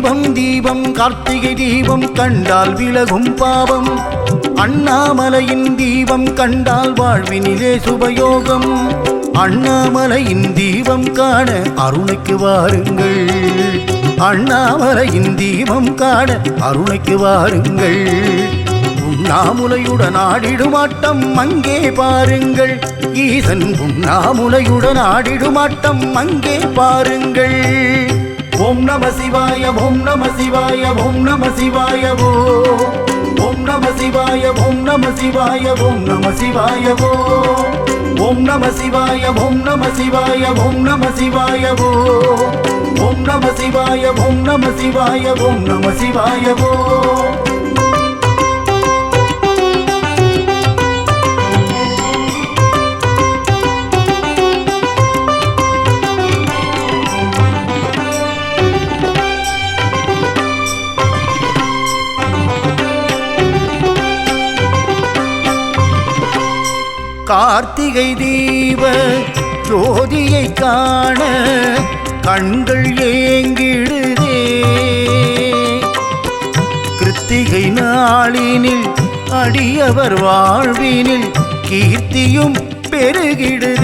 தீபம் தீபம் கார்த்திகை தீபம் கண்டால் விலகும் பாவம். அண்ணாமலையின் தீபம் கண்டால் வாழ்வினிலே சுபயோகம். அண்ணாமலையின் தீபம் காண அருணைக்கு வாருங்கள். அண்ணாமலையின் தீபம் காண அருணைக்கு வாருங்கள். உண்ணாமுலையுடன் ஆடிடுமாட்டம் அங்கே பாருங்கள். ஈசன் உண்ணாமுலையுடன் ஆடிடுமாட்டம் அங்கே பாருங்கள். ஓம் நம சிவாய ஓம் நம சிவாய ஓம் நம சிவாய ஓ ஓம் நம சிவாய ஓம் நம சிவாய ஓம் நம சிவாய ஓ ஓம் நம சிவாய ஓம் நம சிவாய ஓம் நம சிவாய ஓ ஓம் நம சிவாய ஓம் நம சிவாய ஓம் நம சிவாய ஓ கார்த்திகை தீப ஜோதியை காண கண்கள் ஏங்கிடுதே. கிருத்திகை நாளினில் அடியவர் வாழ்வினில் கீர்த்தியும் பெருகிடு